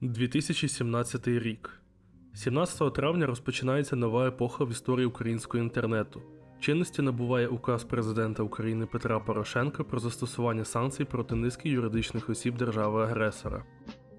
2017 рік. 17 травня розпочинається нова епоха в історії українського інтернету. Чинності набуває указ президента України Петра Порошенка про застосування санкцій проти низки юридичних осіб держави-агресора.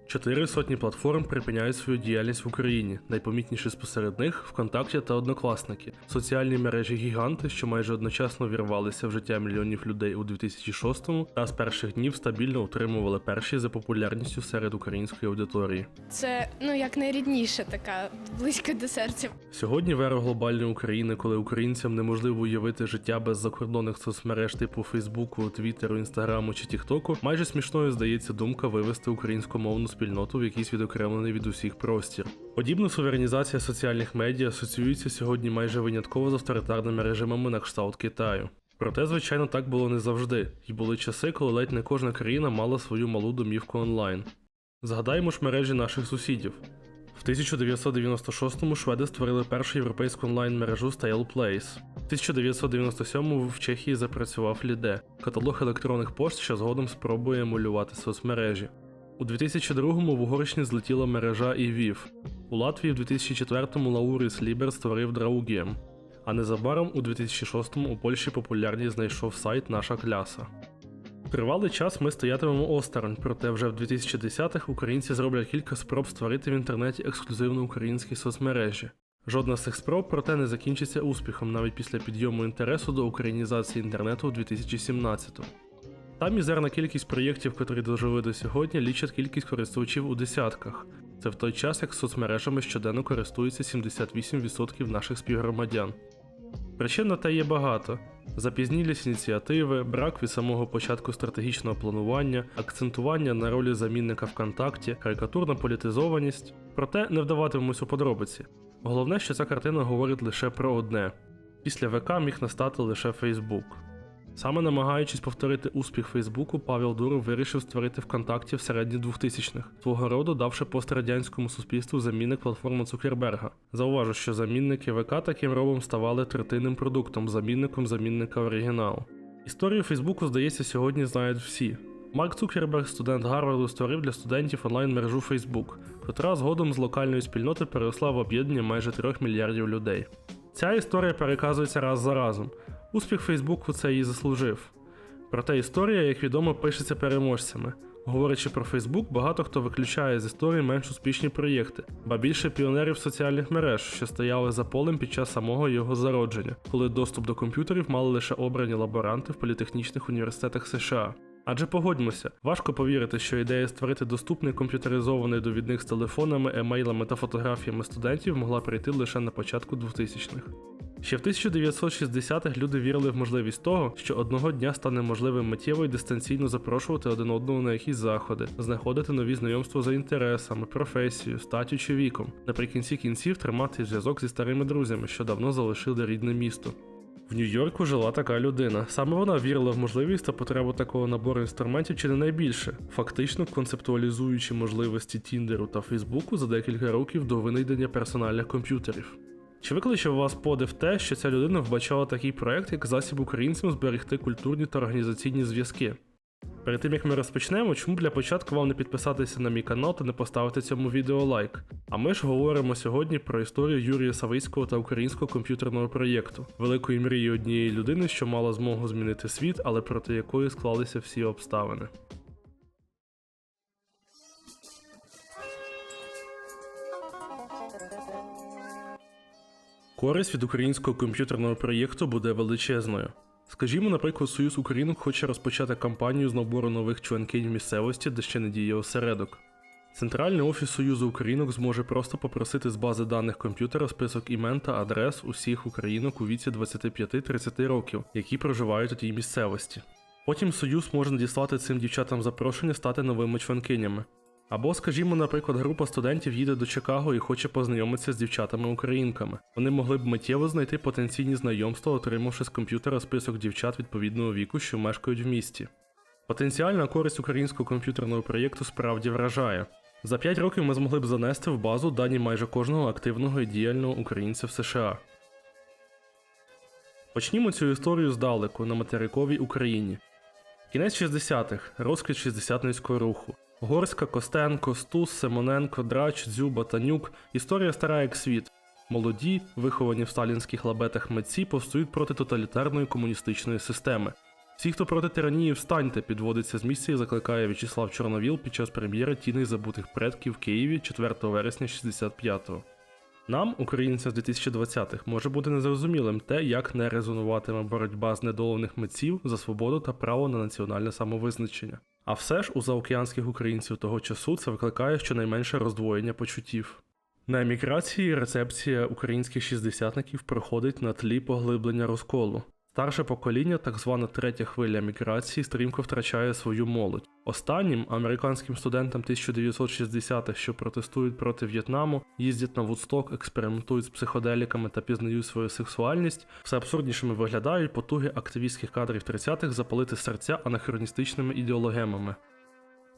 Чотири сотні платформ припиняють свою діяльність в Україні. Найпомітніші спосеред них ВКонтакті та Однокласники, соціальні мережі гіганти, що майже одночасно вірвалися в життя мільйонів людей у 2006-му та з перших днів стабільно утримували перші за популярністю серед української аудиторії. Це ну як найрідніша така близька до серця. Сьогодні в еру глобальної України, коли українцям неможливо уявити життя без закордонних соцмереж типу Фейсбуку, Твіттеру, Інстаграму чи Тіктоку, майже смішною здається думка вивести українськомовну спільноту в якийсь відокремлений від усіх простір. Подібна суверенізація соціальних медіа асоціюється сьогодні майже винятково з авторитарними режимами на кшталт Китаю. Проте, звичайно, так було не завжди, і були часи, коли ледь не кожна країна мала свою малу домівку онлайн. Згадаємо ж мережі наших сусідів. В 1996-му шведи створили першу європейську онлайн-мережу Stale Place. В 1997-му в Чехії запрацював Ліде, каталог електронних пошт, що згодом спробує емулювати соцмережі. У 2002-му в Угорщині злетіла мережа eVIV. У Латвії в 2004-му Лауріс Лібер створив Draugiem. А незабаром у 2006-му у Польщі популярність знайшов сайт Наша Кляса. Тривалий час ми стоятимемо осторонь, проте вже в 2010-х українці зроблять кілька спроб створити в інтернеті ексклюзивно українські соцмережі. Жодна з цих спроб, проте, не закінчиться успіхом навіть після підйому інтересу до українізації інтернету у 2017-му. Та мізерна кількість проєктів, котрі дожили до сьогодні, лічать кількість користувачів у десятках. Це в той час, як соцмережами щоденно користується 78% наших співгромадян. Причин на те є багато: запізнілість ініціативи, брак від самого початку стратегічного планування, акцентування на ролі замінника ВКонтакті, карикатурна політизованість. Проте не вдаватимемось у подробиці. Головне, що ця картина говорить лише про одне: після ВК міг настати лише Фейсбук. Саме намагаючись повторити успіх Фейсбуку, Павел Дуров вирішив створити ВКонтакті в середні 2000-х, свого роду давши пострадянському суспільству замінник платформи Цукерберга. Зауважу, що замінники ВК таким робом ставали третинним продуктом, замінником замінника оригіналу. Історію Фейсбуку, здається, сьогодні знають всі. Марк Цукерберг, студент Гарварду, створив для студентів онлайн-мережу Facebook, котра згодом з локальної спільноти переросла в об'єднання майже 3 мільярдів людей. Ця історія переказується раз за разом. Успіх Фейсбуку це її заслужив. Проте історія, як відомо, пишеться переможцями. Говорячи про Фейсбук, багато хто виключає з історії менш успішні проєкти, ба більше піонерів соціальних мереж, що стояли за полем під час самого його зародження, коли доступ до комп'ютерів мали лише обрані лаборанти в політехнічних університетах США. Адже погодьмося, важко повірити, що ідея створити доступний комп'ютеризований довідник з телефонами, емейлами та фотографіями студентів могла прийти лише на початку 2000-х. Ще в 1960-х люди вірили в можливість того, що одного дня стане можливим миттєво і дистанційно запрошувати один одного на якісь заходи, знаходити нові знайомства за інтересами, професією, статтю чи віком, наприкінці кінців тримати зв'язок зі старими друзями, що давно залишили рідне місто. В Нью-Йорку жила така людина. Саме вона вірила в можливість та потребу такого набору інструментів чи не найбільше, фактично концептуалізуючи можливості Тіндеру та Фейсбуку за декілька років до винайдення персональних комп'ютерів. Чи викличе вас подив те, що ця людина вбачала такий проект як засіб українцям зберегти культурні та організаційні зв'язки? Перед тим як ми розпочнемо, чому для початку вам не підписатися на мій канал та не поставити цьому відео лайк? А ми ж говоримо сьогодні про історію Юрія Савицького та українського комп'ютерного проєкту, великої мрії однієї людини, що мала змогу змінити світ, але проти якої склалися всі обставини. Користь від українського комп'ютерного проєкту буде величезною. Скажімо, наприклад, Союз Українок хоче розпочати кампанію з набору нових членкинь в місцевості, де ще не діє осередок. Центральний офіс Союзу Українок зможе просто попросити з бази даних комп'ютера список імен та адрес усіх українок у віці 25-30 років, які проживають у тій місцевості. Потім Союз може надіслати цим дівчатам запрошення стати новими членкинями. Або, скажімо, наприклад, група студентів їде до Чикаго і хоче познайомитися з дівчатами-українками. Вони могли б миттєво знайти потенційні знайомства, отримавши з комп'ютера список дівчат відповідного віку, що мешкають в місті. Потенціальна користь українського комп'ютерного проєкту справді вражає. За 5 років ми змогли б занести в базу дані майже кожного активного і діяльного українця в США. Почнімо цю історію здалеку на материковій Україні. Кінець 60-х, розквіт шістдесятницького руху. Горська, Костенко, Стус, Симоненко, Драч, Дзюба, Танюк історія стара як світ. Молоді, виховані в сталінських лабетах митці, повстають проти тоталітарної комуністичної системи. Всі, хто проти тиранії, встаньте, підводиться з місця і закликає В'ячеслав Чорновіл під час прем'єри Тіни забутих предків в Києві 4 вересня 65-го. Нам, українцям з 2020-х, може бути незрозумілим те, як не резонуватиме боротьба з недолених митців за свободу та право на національне самовизначення. А все ж у заокеанських українців того часу це викликає щонайменше роздвоєння почуттів. На еміграції рецепція українських шістдесятників проходить на тлі поглиблення розколу. Старше покоління, так звана третя хвиля міграції, стрімко втрачає свою молодь. Останнім американським студентам 1960-х, що протестують проти В'єтнаму, їздять на Вудсток, експериментують з психоделіками та пізнають свою сексуальність, все абсурднішими виглядають потуги активістських кадрів 30-х запалити серця анахроністичними ідеологемами.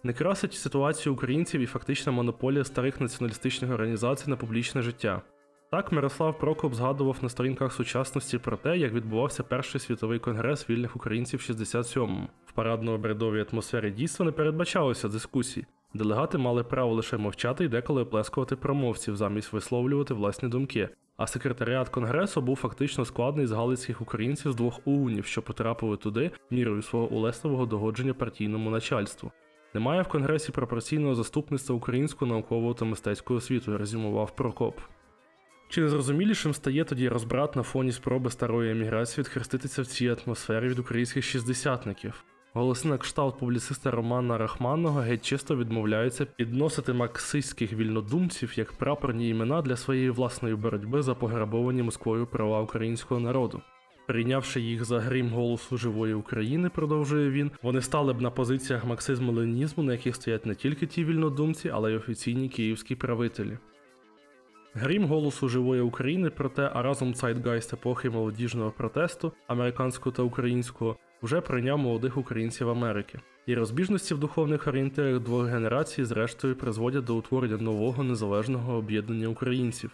Не красить ситуацію українців і фактична монополія старих націоналістичних організацій на публічне життя. Так Мирослав Прокоп згадував на сторінках сучасності про те, як відбувався перший світовий конгрес вільних українців 67-му. В парадно-обрядовій атмосфері дійства не передбачалося дискусій. Делегати мали право лише мовчати і деколи оплескувати промовців замість висловлювати власні думки. А секретаріат конгресу був фактично складений з галицьких українців з двох уунів, що потрапили туди мірою свого улесливого догодження партійному начальству. Немає в конгресі пропорційного заступництва українського наукового та мистецького освіту, резюмував Прокоп. Чи незрозумілішим стає тоді розбрат на фоні спроби старої еміграції відхреститися в цій атмосфері від українських шістдесятників? Голоси на кшталт публіциста Романа Рахманного геть чисто відмовляються підносити марксистських вільнодумців як прапорні імена для своєї власної боротьби за пограбовані Москвою права українського народу. Прийнявши їх за грім голосу живої України, продовжує він, вони стали б на позиціях марксизму-ленінізму, на яких стоять не тільки ті вільнодумці, але й офіційні київські правителі. Грім голосу живої України, проте, а разом цайтгайст епохи молодіжного протесту, американського та українського, вже прийняв молодих українців Америки. І розбіжності в духовних орієнтирах двох генерацій, зрештою, призводять до утворення нового незалежного об'єднання українців.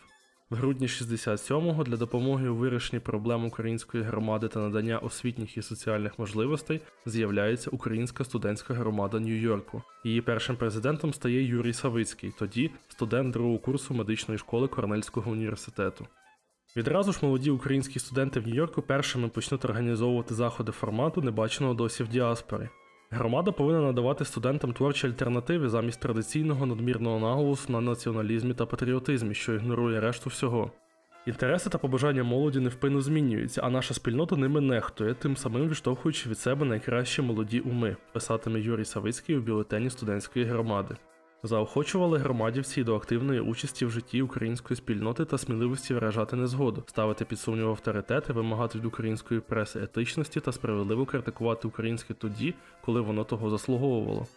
В грудні 67-го для допомоги у вирішенні проблем української громади та надання освітніх і соціальних можливостей з'являється Українська студентська громада Нью-Йорку. Її першим президентом стає Юрій Савицький, тоді студент другого курсу медичної школи Корнельського університету. Відразу ж молоді українські студенти в Нью-Йорку першими почнуть організовувати заходи формату, небаченого досі в діаспорі. Громада повинна надавати студентам творчі альтернативи замість традиційного надмірного наголосу на націоналізмі та патріотизмі, що ігнорує решту всього. Інтереси та побажання молоді невпинно змінюються, а наша спільнота ними нехтує, тим самим відштовхуючи від себе найкращі молоді уми, писатиме Юрій Савицький у бюлетені студентської громади. Заохочували громадівці до активної участі в житті української спільноти та сміливості виражати незгоду, ставити під сумнів авторитети, вимагати від української преси етичності та справедливо критикувати українське тоді, коли воно того заслуговувало.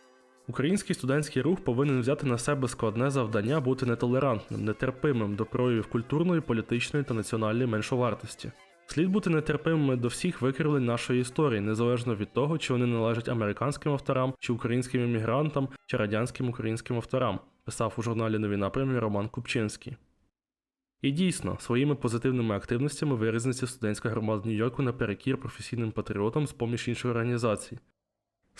Український студентський рух повинен взяти на себе складне завдання бути нетолерантним, нетерпимим до проявів культурної, політичної та національної меншовартості. Слід бути нетерпимими до всіх викривлень нашої історії, незалежно від того, чи вони належать американським авторам, чи українським іммігрантам, чи радянським українським авторам, писав у журналі Нові напрямі Роман Купчинський. І дійсно, своїми позитивними активностями вирізниця студентська громада Нью-Йорку наперекір професійним патріотам з поміж інших організацій.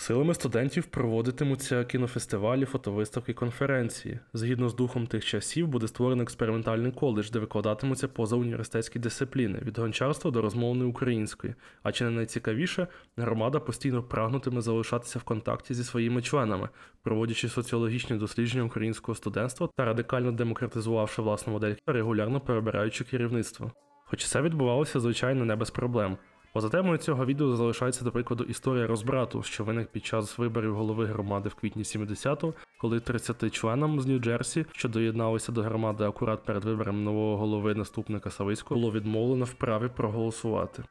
Силами студентів проводитимуться кінофестивалі, фотовиставки, конференції. Згідно з духом тих часів буде створений експериментальний коледж, де викладатимуться позауніверситетські дисципліни від гончарства до розмовної української. А чи не найцікавіше, громада постійно прагнутиме залишатися в контакті зі своїми членами, проводячи соціологічні дослідження українського студентства та радикально демократизувавши власну модель, регулярно перебираючи керівництво. Хоч це відбувалося, звичайно, не без проблем. Поза темою цього відео залишається, до прикладу, історія розбрату, що виник під час виборів голови громади в квітні 70-го, коли 30 членам з Нью-Джерсі, що доєдналися до громади акурат перед вибором нового голови наступника Савицького, було відмовлено в праві проголосувати.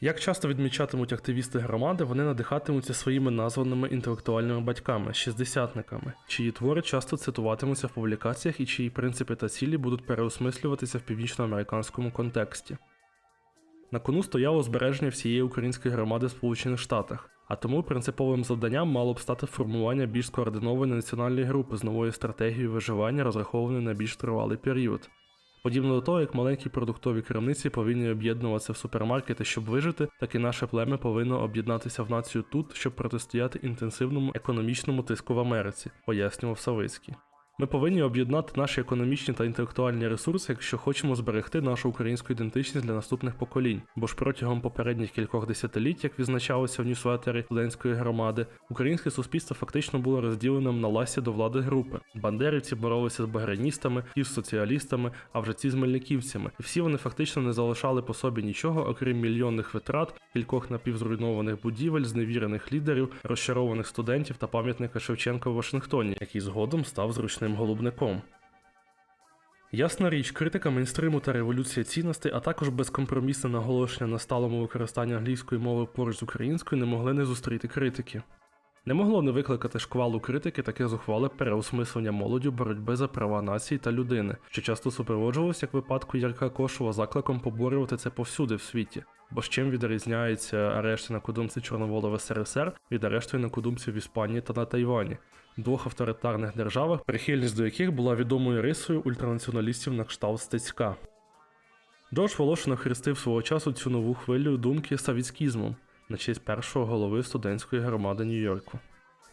Як часто відмічатимуть активісти громади, вони надихатимуться своїми названими інтелектуальними батьками, шістдесятниками, чиї твори часто цитуватимуться в публікаціях і чиї принципи та цілі будуть переосмислюватися в північноамериканському контексті. На кону стояло збереження всієї української громади в Сполучених Штатах, а тому принциповим завданням мало б стати формування більш скоординованої національної групи з новою стратегією виживання, розрахованої на більш тривалий період. Подібно до того, як маленькі продуктові крамниці повинні об'єднуватися в супермаркети, щоб вижити, так і наше плем'я повинно об'єднатися в націю тут, щоб протистояти інтенсивному економічному тиску в Америці, пояснював Савицький. Ми повинні об'єднати наші економічні та інтелектуальні ресурси, якщо хочемо зберегти нашу українську ідентичність для наступних поколінь. Бо ж протягом попередніх кількох десятиліть, як відзначалося в ньюсветері студентської громади, українське суспільство фактично було розділеним на ласі до влади групи. Бандерівці боролися з багряністами, ті з соціалістами, а вже ці з мельниківцями. І всі вони фактично не залишали по собі нічого, окрім мільйонних витрат, кількох напівзруйнованих будівель, зневірених лідерів, розчарованих студентів та пам'ятника Шевченка в Вашингтоні, який згодом став зручним голубником. Ясна річ, критика мейнстриму та революція цінностей, а також безкомпромісне наголошення на сталому використанні англійської мови поруч з українською не могли не зустріти критики. Не могло не викликати шквалу критики таке зухвале переосмислення молоддю боротьби за права нації та людини, що часто супроводжувалося, як випадку Ярка Кошова, закликом поборювати це повсюди в світі. Бо з чим відрізняються арешти на кудумці Чорновола в СРСР від арешту на кудумців в Іспанії та на Тайвані, двох авторитарних державах, прихильність до яких була відомою рисою ультранаціоналістів на кшталт Стецька. Джордж Волошин охрестив свого часу цю нову хвилю думки савіцькізмом на честь першого голови студентської громади Нью-Йорку.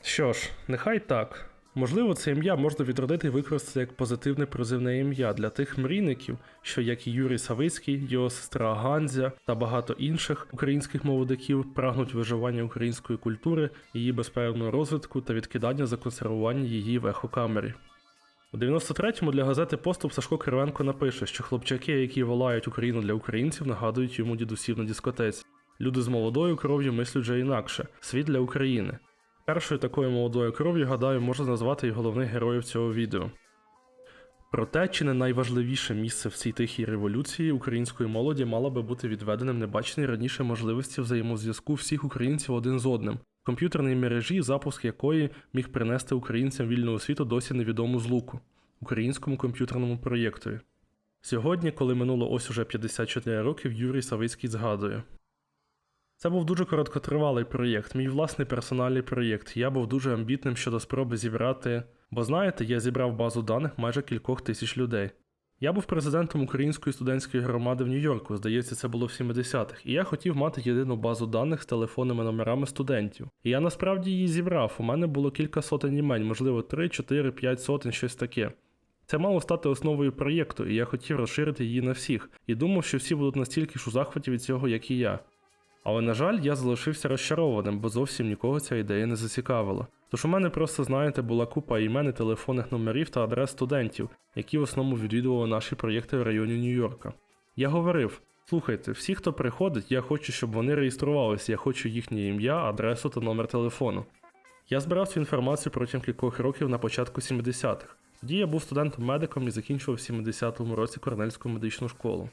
Що ж, нехай так. Можливо, це ім'я можна відродити і використати як позитивне призивне ім'я для тих мрійників, що, як і Юрій Савицький, його сестра Ганзя та багато інших українських молодиків прагнуть виживання української культури, її безперервного розвитку та відкидання законсервування її в ехокамері. У 93-му для газети Поступ Сашко Кривенко напише, що хлопчаки, які волають Україну для українців, нагадують йому дідусів на дискотеці. Люди з молодою кров'ю мислять вже інакше світ для України. Першою такою молодою кров'ю, гадаю, можна назвати і головних героїв цього відео. Проте, чи не найважливіше місце в цій тихій революції української молоді мало би бути відведеним небаченій раніше можливості взаємозв'язку всіх українців один з одним, комп'ютерній мережі, запуск якої міг принести українцям вільного світу досі невідому злуку українському комп'ютерному проєктові. Сьогодні, коли минуло ось уже 54 років, Юрій Савицький згадує. Це був дуже короткотривалий проєкт, мій власний персональний проєкт. Я був дуже амбітним щодо спроби зібрати, бо знаєте, я зібрав базу даних майже кількох тисяч людей. Я був президентом української студентської громади в Нью-Йорку, здається, це було в 70-х, і я хотів мати єдину базу даних з телефонними номерами студентів. І я насправді її зібрав. У мене було кілька сотень імень, можливо, 3, 4, 5 сотень, щось таке. Це мало стати основою проєкту, і я хотів розширити її на всіх, і думав, що всі будуть настільки ж у захваті від цього, як і я. Але, на жаль, я залишився розчарованим, бо зовсім нікого ця ідея не зацікавила. Тож у мене просто, знаєте, була купа імен телефонних номерів та адрес студентів, які в основному відвідували наші проєкти в районі Нью-Йорка. Я говорив: слухайте, всі, хто приходить, я хочу, щоб вони реєструвалися, я хочу їхнє ім'я, адресу та номер телефону. Я збирав цю інформацію протягом кількох років на початку 70-х. Тоді я був студентом-медиком і закінчував в 70-му році Корнельську медичну школу.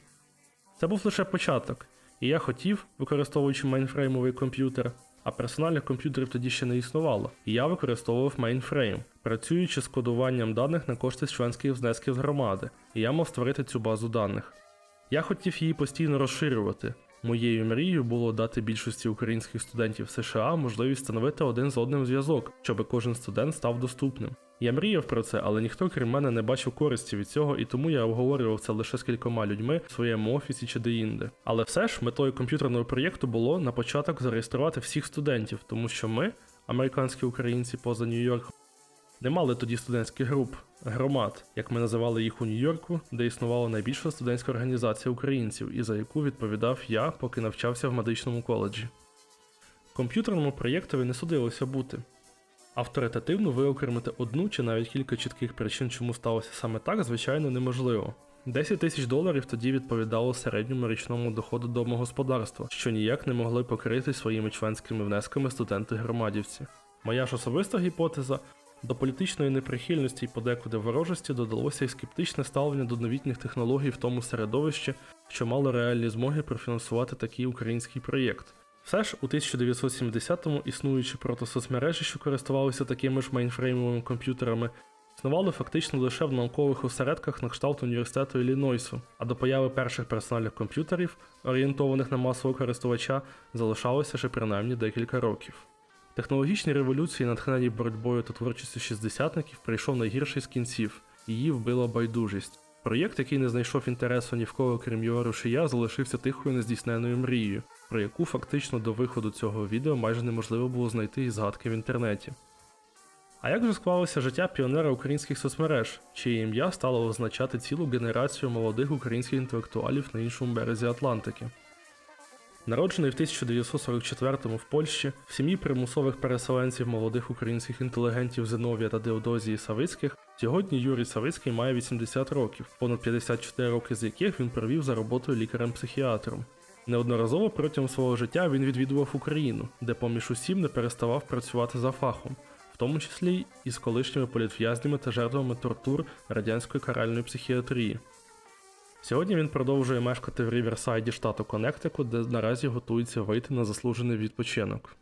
Це був лише початок, і я хотів, використовуючи мейнфреймовий комп'ютер, а персональних комп'ютерів тоді ще не існувало, і я використовував мейнфрейм, працюючи з кодуванням даних на кошти з членських внесків з громади, і я мав створити цю базу даних. Я хотів її постійно розширювати. Моєю мрією було дати більшості українських студентів США можливість встановити один з одним зв'язок, щоб кожен студент став доступним. Я мріяв про це, але ніхто крім мене не бачив користі від цього, і тому я обговорював це лише з кількома людьми в своєму офісі чи деінде. Але все ж метою комп'ютерного проєкту було на початок зареєструвати всіх студентів, тому що ми, американські українці поза Нью-Йорком, не мали тоді студентських груп, громад, як ми називали їх у Нью-Йорку, де існувала найбільша студентська організація українців, і за яку відповідав я, поки навчався в медичному коледжі. Комп'ютерному проєктові не судилося бути. Авторитетивно виокремити одну чи навіть кілька чітких причин, чому сталося саме так, звичайно, неможливо. 10 тисяч доларів тоді відповідало середньому річному доходу домогосподарства, що ніяк не могли покрити своїми членськими внесками студенти-громадівці. Моя ж особиста гіпотеза до політичної неприхильності і подекуди ворожості додалося й скептичне ставлення до новітніх технологій в тому середовищі, що мало реальні змоги профінансувати такий український проєкт. Все ж у 1970-му існуючі протосоцмережі, що користувалися такими ж мейнфреймовими комп'ютерами, існували фактично лише в наукових осередках на кшталт університету Іллінойсу, а до появи перших персональних комп'ютерів, орієнтованих на масового користувача, залишалося ще принаймні декілька років. Технологічній революції, натхненій боротьбою та творчістю шістдесятників, прийшов найгірший з кінців, її вбила байдужість. Проєкт, який не знайшов інтересу ні в кого, крім його рушія, залишився тихою нездійсненою мрією, про яку фактично до виходу цього відео майже неможливо було знайти і згадки в інтернеті. А як же склалося життя піонера українських соцмереж, чиє ім'я стало означати цілу генерацію молодих українських інтелектуалів на іншому березі Атлантики? Народжений в 1944-му в Польщі, в сім'ї примусових переселенців молодих українських інтелігентів Зиновія та Деодозії Савицьких, сьогодні Юрій Савицький має 80 років, понад 54 роки з яких він провів за роботою лікарем-психіатром. Неодноразово протягом свого життя він відвідував Україну, де поміж усім не переставав працювати за фахом, в тому числі і з колишніми політв'язнями та жертвами тортур радянської каральної психіатрії. Сьогодні він продовжує мешкати в Ріверсайді штату Коннектику, де наразі готується вийти на заслужений відпочинок.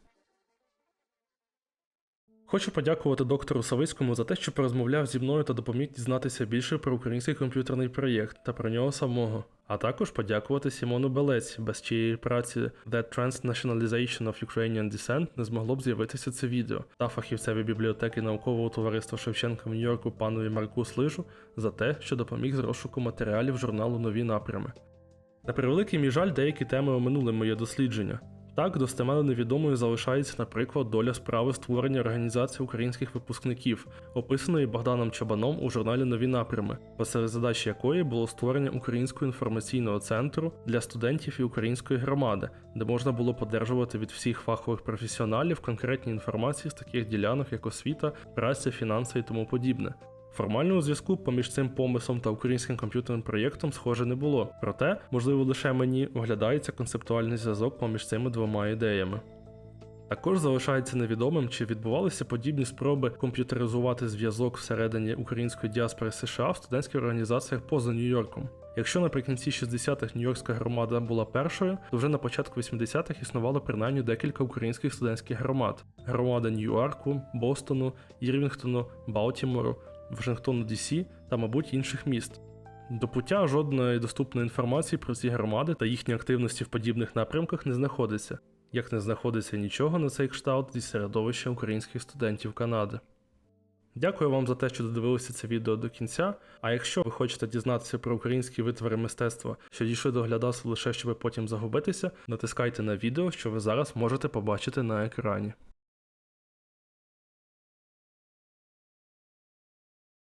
Хочу подякувати доктору Савицькому за те, що порозмовляв зі мною та допоміг дізнатися більше про український комп'ютерний проєкт та про нього самого, а також подякувати Сімону Белець, без чиєї праці The Transnationalization of Ukrainian Descent не змогло б з'явитися це відео, та фахівцеві бібліотеки наукового товариства Шевченка в Нью-Йорку панові Марку Слижу за те, що допоміг з розшуку матеріалів журналу Нові напрями. На превеликий мій жаль, деякі теми оминули моє дослідження. Так, достеменно невідомою залишається, наприклад, доля справи створення організації українських випускників, описаної Богданом Чабаном у журналі Нові напрями, посеред задач якої було створення українського інформаційного центру для студентів і української громади, де можна було подержувати від всіх фахових професіоналів конкретні інформації з таких ділянок, як освіта, праця, фінанси і тому подібне. Формального зв'язку поміж цим помислом та українським комп'ютерним проєктом схоже не було, проте, можливо, лише мені вглядається концептуальний зв'язок поміж цими двома ідеями. Також залишається невідомим, чи відбувалися подібні спроби комп'ютеризувати зв'язок всередині української діаспори США в студентських організаціях поза Нью-Йорком. Якщо наприкінці 60-х Нью-Йоркська громада була першою, то вже на початку 80-х існувало принаймні декілька українських студентських громад: громада Нью-Йорку, Бостону, Ірвінгтону, Балтімору, Вашингтону Дісі та, мабуть, інших міст. До пуття жодної доступної інформації про ці громади та їхні активності в подібних напрямках не знаходиться, як не знаходиться нічого на цей кшталт зі середовища українських студентів Канади. Дякую вам за те, що додивилися це відео до кінця. А якщо ви хочете дізнатися про українські витвори мистецтва, що дійшли до глядацтва лише щоб потім загубитися, натискайте на відео, що ви зараз можете побачити на екрані.